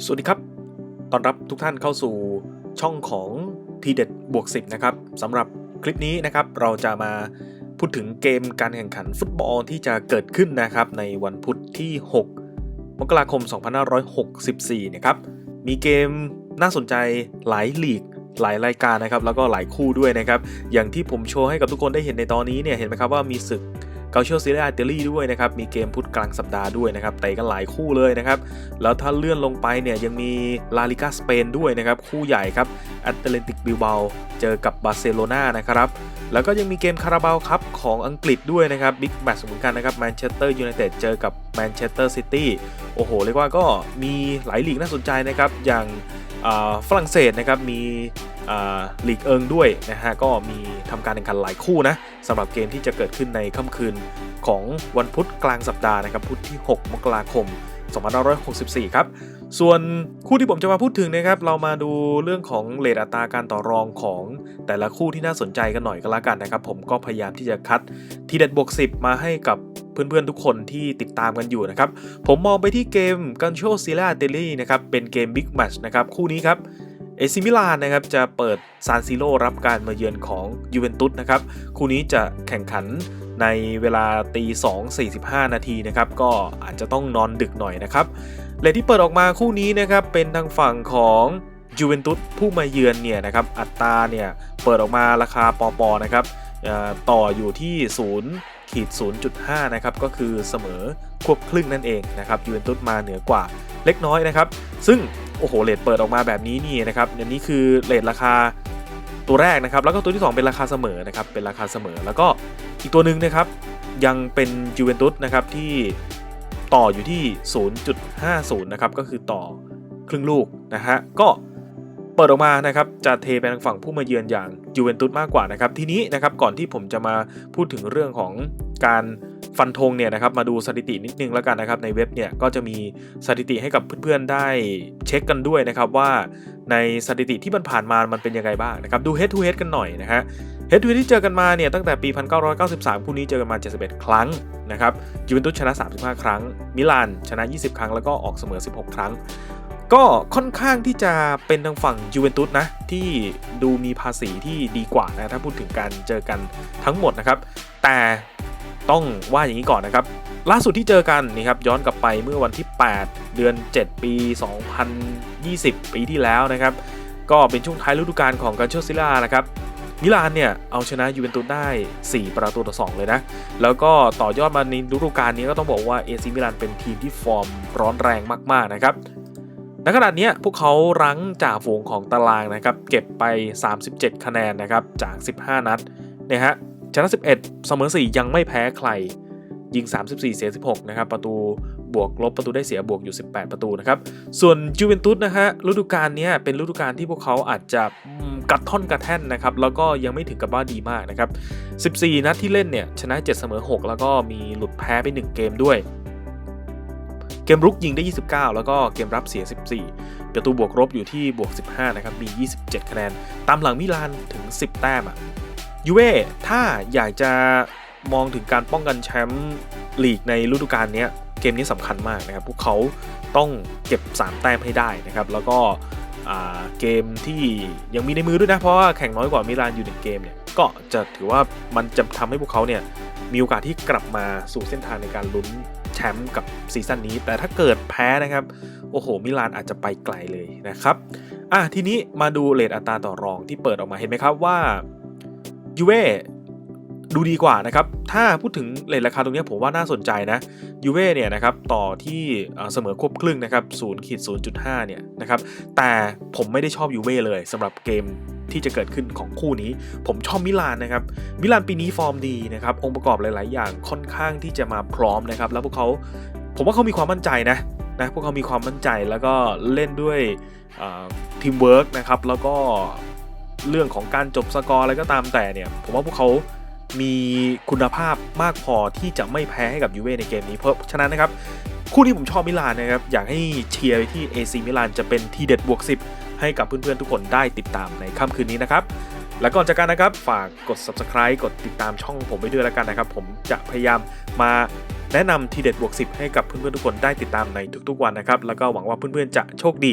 สวัสดีครับ ตอนรับทุกท่านเข้าสู่ช่องของทีเด็ดบวก 10 นะครับสำหรับคลิปนี้นะครับเราจะมาพูดถึงเกมการแข่งขันฟุตบอลที่จะเกิดขึ้นนะครับในวันพุธที่ 6 มกราคม 2564 นะครับ มีเกมน่าสนใจหลายลีกหลายรายการนะครับแล้วก็หลายคู่ด้วยนะครับ อย่างที่ผมโชว์ให้กับทุกคนได้เห็นในตอนนี้เนี่ยเห็นไหมครับว่ามีศึก เกาเชียซีเรียอิตาลีด้วยนะครับ มีเกมพุธกลางสัปดาห์ด้วยนะครับเตะกันหลายคู่เลยนะครับ แล้วถ้าเลื่อนลงไปเนี่ยยังมีลาลิกาสเปนด้วยนะครับ คู่ใหญ่ครับแอตเลติกบิลเบาเจอกับบาร์เซโลนานะครับ แล้วก็ยังมีเกมคาราบาวครับของอังกฤษด้วยนะครับบิ๊กแมตช์เหมือนกันนะครับแมนเชสเตอร์ยูไนเต็ดเจอกับแมนเชสเตอร์ซิตี้โอ้โหเรียกว่าก็มีหลายลีกน่าสนใจนะครับอย่างฝรั่งเศสนะครับมี ลีกเอิงด้วยนะฮะก็มีทำการแข่งขันหลายคู่นะสำหรับเกมที่จะเกิดขึ้นในค่ำคืนของวันพุธกลางสัปดาห์นะครับพุธที่ 6 มกราคม 2564 ครับ ส่วนคู่ที่ผมจะมาพูดถึงนะครับ เรามาดูเรื่องของเลทอัตราการต่อรองของแต่ละคู่ที่น่าสนใจกันหน่อยก็แล้วกันนะครับ ผมก็พยายามที่จะคัดทีเด็ดบวก 10 มาให้กับเพื่อนๆ ทุกคนที่ติดตามกันอยู่นะครับ ผมมองไปที่เกมกันโชซิล่าเตลี่นะครับเป็นเกมบิ๊กแมชนะครับคู่นี้ครับ อซิมิลานนะครับจะเปิดซานซิโร่รับการมาเยือนของยูเวนตุสนะครับคู่นี้จะแข่งขันในเวลาตี2 45 นาทีนะครับก็อาจจะต้องนอนดึกหน่อยนะครับเลทที่เปิดออกมาคู่นี้นะครับเป็นทางฝั่งของยูเวนตุสผู้มาเยือนเนี่ยนะครับอัตราเนี่ยเปิดออกมาราคาปอปอนะครับต่ออยู่ที่0ขีด0.5 นะครับก็คือเสมอควบครึ่งนั่นเองนะครับยูเวนตุสมาเหนือกว่าเล็กน้อยนะครับ ซึ่งโอ้โหเลทเปิดออกมาแบบนี้นี่นะครับอันนี้คือเลทราคาตัวแรกนะครับ แล้วก็ตัวที่ 2 เป็นราคาเสมอนะครับเป็นราคาเสมอ แล้วก็อีกตัวหนึ่งนะครับยังเป็นยูเวนตุสนะครับที่ต่ออยู่ที่ 0.50 นะครับ ก็คือต่อครึ่งลูกนะฮะ ก็เปิดออกมานะครับ จะเทไปทางฝั่งผู้มาเยือนอย่างยูเวนตุสมากกว่านะครับ ทีนี้นะครับ ก่อนที่ผมจะมาพูดถึงเรื่องของการ ฟันธงเนี่ยนะครับมาดูสถิตินิดนึงแล้วกันนะครับในเว็บเนี่ยก็จะมีสถิติให้กับเพื่อนๆได้เช็คกันด้วยนะครับว่าในสถิติที่มันผ่านมามันเป็นยังไงบ้างนะครับดู head to head กันหน่อยนะฮะเฮดทูเฮดที่เจอกันมาเนี่ยตั้งแต่ปี 1993 คู่นี้เจอกันมา 71 ครั้งนะครับยูเวนตุสชนะ 35 ครั้ง มิลานชนะ 20 ครั้งแล้วก็ออกเสมอ 16 ครั้งก็ค่อนข้างที่จะเป็นทางฝั่งยูเวนตุสนะที่ดูมีภาษีที่ดีกว่านะถ้าพูดถึงการเจอกันทั้งหมดนะครับ แต่ ต้องว่าอย่างนี้ก่อนนะครับ ล่าสุดที่เจอกันนี่ครับย้อนกลับไปเมื่อวันที่ 8 เดือน 7 ปี 2020 ปีที่แล้วนะครับ ก็เป็นช่วงท้ายฤดูกาลของการโชซิล่านะครับมิลานเนี่ยเอาชนะยูเวนตุสได้ 4 ประตูต่อ 2 เลยนะ แล้วก็ต่อยอดมาในฤดูกาลนี้ก็ต้องบอกว่าเอซิมิลานเป็นทีมที่ฟอร์มร้อนแรงมากๆนะครับในขณะนี้พวกเขารั้งจ่าฝูงของตารางนะครับ เก็บไป 37 คะแนนนะครับจาก 15 นัดเนี่ยฮะ ชนะ 11 เสมอ 4 ยังไม่แพ้ใคร ยิง 34 เสีย 16 นะครับ ประตูบวกลบประตูได้เสียบวกอยู่ 18 ประตูนะครับ ส่วนยูเวนตุสนะฮะฤดูกาลนี้เป็นฤดูกาลที่พวกเขาอาจจะกัดท่อนกระแท่นนะครับ แล้วก็ยังไม่ถึงกับว่าดีมากนะครับ 14 นัดที่เล่นเนี่ยชนะ 7 เสมอ 6 แล้วก็มีหลุดแพ้ไป 1 เกมด้วยเกมรุกยิงได้ 29 แล้วก็เกมรับเสีย 14 ประตูบวกลบอยู่ที่บวก 15 นะครับ มี 27 คะแนน ตามหลังมิลานถึง 10 แต้มอะ ยูเว่ถ้าอยากจะมองถึงการป้องกันแชมป์ลีกในฤดูกาลนี้เกมนี้สำคัญมากนะครับ พวกเขาต้องเก็บ 3 แต้มให้ได้นะครับ แล้วก็เกมที่ยังมีในมือด้วยนะ เพราะว่าแข่งน้อยกว่ามิลานอยู่หนึ่งเกมเนี่ย ก็จะถือว่ามันจะทำให้พวกเขาเนี่ยมีโอกาสที่กลับมาสู่เส้นทางในการลุ้นแชมป์กับซีซั่นนี้ แต่ถ้าเกิดแพ้นะครับ โอ้โห มิลานอาจจะไปไกลเลยนะครับ อะทีนี้มาดูเลทอัตราต่อรองที่เปิดออกมาเห็นไหมครับว่า ยูเว่ดูดีกว่านะครับ ถ้าพูดถึงเลทราคาตรงนี้ผมว่าน่าสนใจนะยูเว่เนี่ยนะครับต่อที่เสมอควบครึ่งนะครับ0ขีด0.5เนี่ยนะครับแต่ผมไม่ได้ชอบยูเว่เลยสำหรับเกมที่จะเกิดขึ้นของคู่นี้ ผมชอบมิลานนะครับมิลานปีนี้ฟอร์มดีนะครับองค์ประกอบหลาย ๆ อย่างค่อนข้างที่จะมาพร้อมนะครับแล้วพวกเขาผมว่าเขามีความมั่นใจนะนะพวกเขามีความมั่นใจแล้วก็เล่นด้วยทีมเวิร์กนะครับแล้วก็ เรื่องของการจบสกอร์อะไรก็ตามแต่เนี่ย ผมว่าพวกเขามีคุณภาพมากพอที่จะไม่แพ้ให้กับยูเว่ในเกมนี้เพราะฉะนั้นนะครับ คู่ที่ผมชอบมิลานนะครับ อยากให้เชียร์ไปที่ AC มิลานจะเป็นทีเด็ดบวก 10 ให้กับเพื่อนๆทุกคนได้ติดตามในค่ำคืนนี้นะครับและก่อนจากกันนะครับ ฝากกด subscribe กดติดตามช่องผมไปด้วยแล้วกันนะครับ ผมจะพยายามมาแนะนำทีเด็ดบวก 10 ให้กับเพื่อนๆทุกคนได้ติดตามในทุกๆวันนะครับ แล้วก็หวังว่าเพื่อนๆจะโชคดี